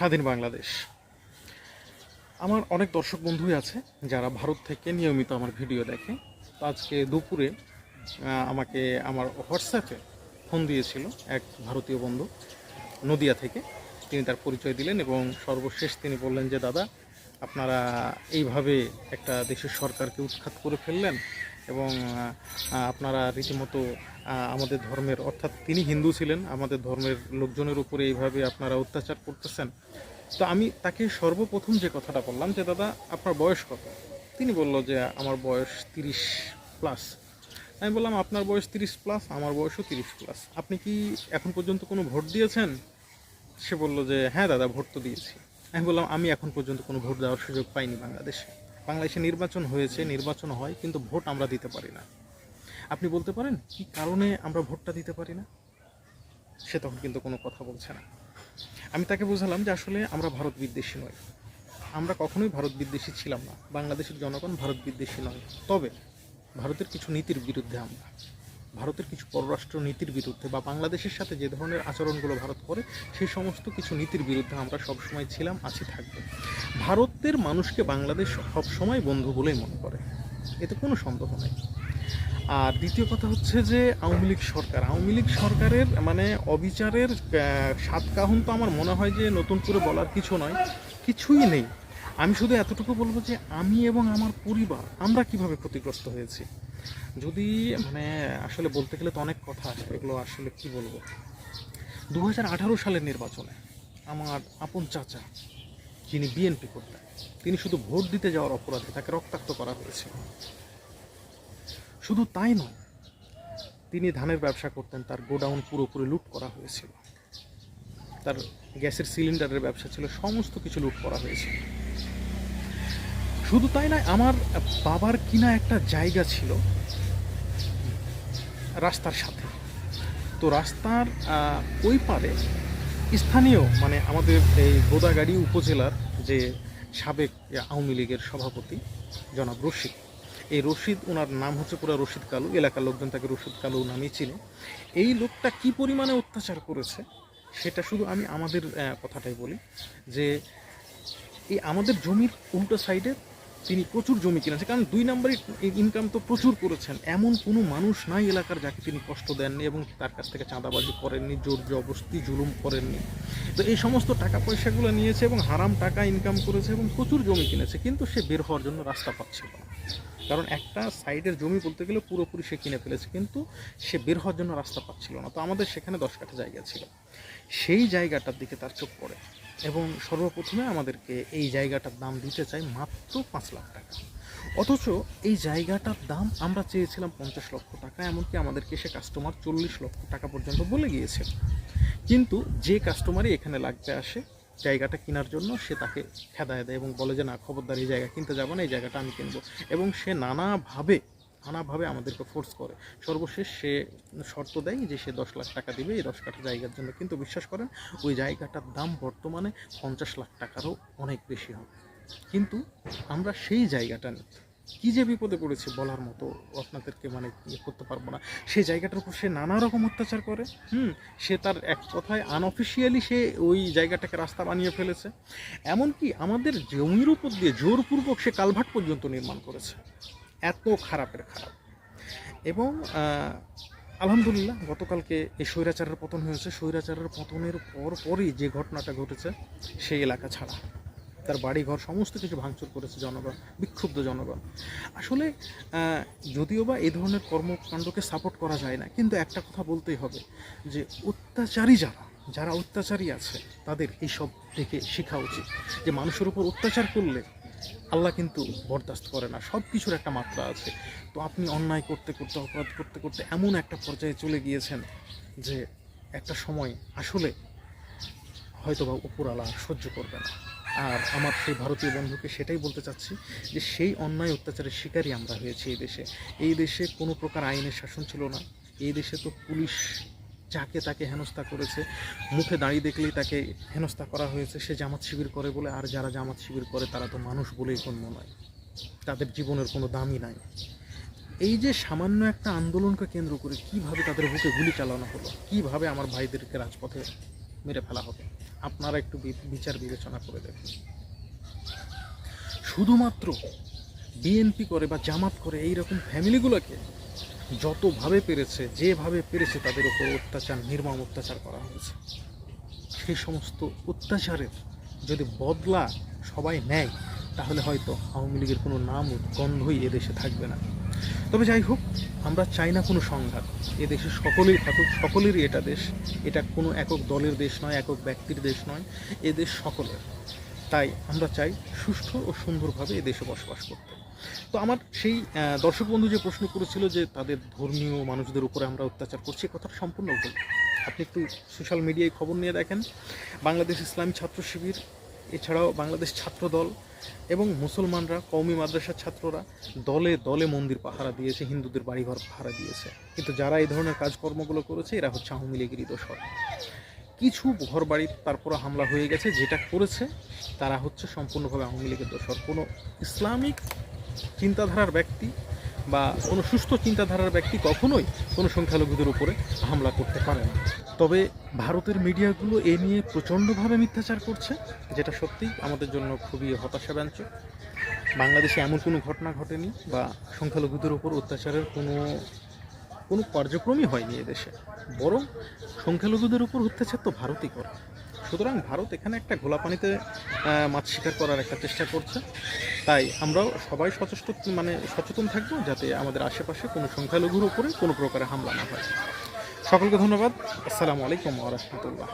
স্বাধীন বাংলাদেশ। আমার অনেক দর্শক বন্ধুই আছে যারা ভারত থেকে নিয়মিত আমার ভিডিও দেখে। আজকে দুপুরে আমাকে আমার হোয়াটসঅ্যাপে ফোন দিয়েছিল এক ভারতীয় বন্ধু নদিয়া থেকে। তিনি তার পরিচয় দিলেন এবং সর্বশেষ তিনি বললেন যে, দাদা, আপনারা এইভাবে একটা দেশের সরকারকে উৎখাত করে ফেললেন এবং আপনারা রীতিমতো আমাদের ধর্মের, অর্থাৎ তিনি হিন্দু ছিলেন, আমাদের ধর্মের লোকজনের উপরে এইভাবে আপনারা অত্যাচার করতেছেন। তো আমি তাকে সর্বপ্রথম যে কথাটা বললাম যে, দাদা, আপনার বয়স কত? তিনি বলল যে, আমার বয়স তিরিশ প্লাস। আমি বললাম, আপনার বয়স তিরিশ প্লাস, আমার বয়সও তিরিশ প্লাস। আপনি কি এখন পর্যন্ত কোনো ভোট দিয়েছেন? সে বলল যে হ্যাঁ দাদা, ভোট তো দিয়েছি। আমি বললাম, আমি এখন পর্যন্ত কোনো ভোট দেওয়ার সুযোগ পাইনি বাংলাদেশে। বাংলাদেশে নির্বাচন হয়েছে, নির্বাচন হয়, কিন্তু ভোট আমরা দিতে পারি না। আপনি বলতে পারেন, কি কারণে আমরা ভোটটা দিতে পারি না? সে তখন কিন্তু কোনো কথা বলছে না। আমি তাকে বোঝালাম যে আসলে আমরা ভারত বিদ্বেষী নই। আমরা কখনোই ভারত বিদ্বেষী ছিলাম না। বাংলাদেশের জনগণ ভারত বিদ্বেষী নয়। তবে ভারতের কিছু নীতির বিরুদ্ধে আমরা ভারতের কিছু পররাষ্ট্র নীতির বিরুদ্ধে বা বাংলাদেশের সাথে যে ধরনের আচরণগুলো ভারত করে, সেই সমস্ত কিছু নীতির বিরুদ্ধে আমরা সবসময় ছিলাম, আছি, থাকব। ভারতের মানুষকে বাংলাদেশ সবসময় বন্ধু বলেই মনে করে। এতে কোনো সন্দেহ নেই। আর দ্বিতীয় কথা হচ্ছে যে, আওয়ামী লীগ সরকার। আওয়ামী লীগ সরকারের মানে অবিচারের সাত কাহন তো আমার মনে হয় যে নতুন করে বলার কিছু নয়, কিছুই নেই। আমি শুধু এতটুকু বলব যে, আমি এবং আমার পরিবার, আমরা কীভাবে ক্ষতিগ্রস্ত হয়েছি? যদি মানে আসলে বলতে গেলে তো অনেক কথা আছে, এগুলো আসলে কি বলব? দু হাজার আঠারো সালের নির্বাচনে আমার আপন চাচা, যিনি বিএনপি করতেন তিনি শুধু ভোট দিতে যাওয়ার অপরাধে তাকে রক্তাক্ত করা হয়েছে। শুধু তাই নয়, তিনি ধানের ব্যবসা করতেন, তার গোডাউন পুরোপুরি লুট করা হয়েছিল। তার গ্যাসের সিলিন্ডারের ব্যবসা ছিল, সমস্ত কিছু লুট করা হয়েছিল। শুধু তাই নয়, আমার বাবার কিনা একটা জায়গা ছিল রাস্তার সাথে। তো রাস্তার ওই পারে স্থানীয় মানে আমাদের এই গোদাগাড়ি উপজেলার যে সাবেক আওয়ামী লীগের সভাপতি জনাব রশিদ, এই রশিদ ওনার নাম হচ্ছে পুরো রশিদ কালু, এলাকার লোকজন তাকে রশিদ কালু নামেই চিনে। এই লোকটা কি পরিমাণে অত্যাচার করেছে, সেটা শুধু আমি আমাদের কথাটাই বলি যে, এই আমাদের জমির উল্টো সাইডে তিনি প্রচুর জমি কিনেছেন, কারণ দুই নম্বরই ইনকাম তো প্রচুর করেছেন। এমন কোনো মানুষ নাই এলাকার যাকে তিনি কষ্ট দেননি এবং তার কাছ থেকে চাঁদাবাজি করেননি জোর জবস্তি জুলুম করেননি। তো এই সমস্ত টাকা পয়সাগুলো নিয়েছে এবং হারাম টাকা ইনকাম করেছে এবং প্রচুর জমি কিনেছে, কিন্তু সে বের হওয়ার জন্য রাস্তা পাচ্ছিল না। কারণ একটা সাইডের জমি বলতে গেলে পুরোপুরি সে কিনে ফেলেছে, কিন্তু সে বের হওয়ার জন্য রাস্তা পাচ্ছিল না। তো আমাদের সেখানে দশ কাঠা জায়গা ছিল। সেই জায়গাটার দিকে তার চোখ পড়ে এবং সর্বপ্রথমে আমাদেরকে এই জায়গাটার দাম দিতে চাই মাত্র পাঁচ লাখ টাকা। অথচ এই জায়গাটার দাম আমরা চেয়েছিলাম পঞ্চাশ লক্ষ টাকা, এমনকি আমাদেরকে সে কাস্টমার চল্লিশ লক্ষ টাকা পর্যন্ত বলে গিয়েছে কিন্তু যে কাস্টমারই এখানে লাগতে আসে জায়গাটা কেনার জন্য সে তাকে খেদায় দেয় এবং বলে যে, না, খবরদার, এই জায়গা কিনতে যাব না, এই জায়গাটা আমি কিনবো। এবং সে নানাভাবে নানাভাবে আমাদেরকে ফোর্স করে। সর্বশেষ সে শর্ত দেয় যে, সে দশ লাখ টাকা দিবে, এই দশ কাঠা জায়গার জন্য। কিন্তু বিশ্বাস করেন, ওই জায়গাটার দাম বর্তমানে পঞ্চাশ লাখ টাকারও অনেক বেশি হবে। কিন্তু আমরা সেই জায়গাটা নিই। কী যে বিপদে পড়েছে বলার মতো আপনাদেরকে মানে ইয়ে করতে পারব না। সেই জায়গাটার উপর সে নানা রকম অত্যাচার করে, হুম? সে তার এক কথায় আনঅফিসিয়ালি সে ওই জায়গাটাকে রাস্তা বানিয়ে ফেলেছে। এমনকি আমাদের জমির উপর দিয়ে জোরপূর্বক সে কালভার্ট পর্যন্ত নির্মাণ করেছে। এত খারাপের খারাপ। এবং আলহামদুলিল্লাহ, গতকালকে এই স্বৈরাচারের পতন হয়েছে। স্বৈরাচারের পতনের পর পরই যে ঘটনাটা ঘটেছে, সেই এলাকা ছাড়া। তার বাড়ি ঘর সমস্ত কিছু ভাঙচুর করেছে জনগণ, বিক্ষুব্ধ জনগণ। আসলে যদিও বা এই ধরনের কর্মকাণ্ডকে সাপোর্ট করা যায় না, কিন্তু একটা কথা বলতেই হবে যে অত্যাচারী যারা যারা অত্যাচারী আছে, তাদের এইসব থেকে শেখা উচিত যে মানুষের উপর অত্যাচার করলে আল্লাহ কিন্তু বরদাস্ত করে না সব কিছুর একটা মাত্রা আছে। তো আপনি অন্যায় করতে করতে, অপরাধ করতে করতে এমন একটা পর্যায়ে চলে গিয়েছেন যে একটা সময় আসলে হয়তো বা উপরালা সহ্য করবে না। আর আমার সেই ভারতীয় বন্ধুকে সেটাই বলতে চাচ্ছি যে সেই অন্যায় অত্যাচারের শিকারই আমরা হয়েছি এই দেশে। এই দেশে কোনো প্রকার আইনের শাসন ছিল না। এই দেশে তো পুলিশ যাকে তাকে হেনস্থা করেছে, মুখে দাঁড়িয়ে দেখলেই তাকে হেনস্থা করা হয়েছে, সে জামাত শিবির করে বলে, আর যারা জামাত শিবির করে তারা তো মানুষ বলেই গণ্য নয়। তাদের জীবনের কোনো দামই নাই। এই যে সামান্য একটা আন্দোলনকে কেন্দ্র করে কীভাবে তাদের বুকে গুলি চালানো হলো, কীভাবে আমার ভাইদেরকে রাজপথে মেরে ফেলা হবে? আপনারা একটু বিচার বিবেচনা করে দেখুন। শুধুমাত্র বিএনপি করে বা জামাত করে এই রকম ফ্যামিলিগুলোকে যতভাবে পেরেছে, যেভাবে পেরেছে তাদের উপর অত্যাচার, নির্মম অত্যাচার করা হয়েছে। সেই সমস্ত অত্যাচারের যদি বদলা সবাই নেয়, তাহলে হয়তো আওয়ামী লীগের কোনো নাম গন্ধই এদেশে থাকবে না। তবে যাই হোক আমরা চাই না কোনো সংঘাত। এদেশে সকলেই থাকুক, সকলেরই এটা দেশ। এটা কোনো একক দলের দেশ নয়, একক ব্যক্তির দেশ নয়, এ দেশ সকলের। তাই আমরা চাই সুষ্ঠু ও সুন্দরভাবে এ দেশে বসবাস করতে। তো আমার সেই দর্শক বন্ধু যে প্রশ্ন করেছিল যে তাদের ধর্মীয় মানুষদের উপরে আমরা অত্যাচার করছি, এ কথাটা সম্পূর্ণ ভুল। আপনি একটু সোশ্যাল মিডিয়ায় খবর নিয়ে দেখেন। বাংলাদেশ ইসলামী ছাত্র শিবির এছাড়াও বাংলাদেশ ছাত্র দল এবং মুসলমানরা, কওমি মাদ্রাসার ছাত্ররা দলে দলে মন্দির পাহারা দিয়েছে, হিন্দুদের বাড়িঘর পাহারা দিয়েছে। কিন্তু যারা এই ধরনের কাজকর্মগুলো করেছে, এরা হচ্ছে আওয়ামী লীগেরই দোষর। কিছু ঘর বাড়ি তারপরে হামলা হয়ে গেছে, যেটা করেছে তারা হচ্ছে সম্পূর্ণভাবে আওয়ামী লীগের দোষর। কোনো ইসলামিক চিন্তাধারার ব্যক্তি বা কোনো সুস্থ চিন্তাধারার ব্যক্তি কখনোই কোনো সংখ্যালঘুদের উপরে হামলা করতে পারে না। তবে ভারতের মিডিয়াগুলো এ নিয়ে প্রচণ্ডভাবে মিথ্যাচার করছে, যেটা সত্যিই আমাদের জন্য খুবই হতাশাব্যঞ্জক। বাংলাদেশে এমন কোনো ঘটনা ঘটেনি বা সংখ্যালঘুদের উপর অত্যাচারের কোনো কোনো কার্যক্রমই হয়নি এদেশে বরং সংখ্যালঘুদের উপর অত্যাচার তো ভারতই করে। সুতরাং ভারত এখানে একটা ঘোলা পানিতে মাছ শিকার করার একটা চেষ্টা করছে। তাই আমরাও সবাই সচেষ্ট মানে সচেতন থাকব যাতে আমাদের আশেপাশে কোনো সংখ্যালঘুর উপরে কোনো প্রকারে হামলা না হয়। সকলকে ধন্যবাদ। আসসালামু আলাইকুম রহমতুল্লাহ।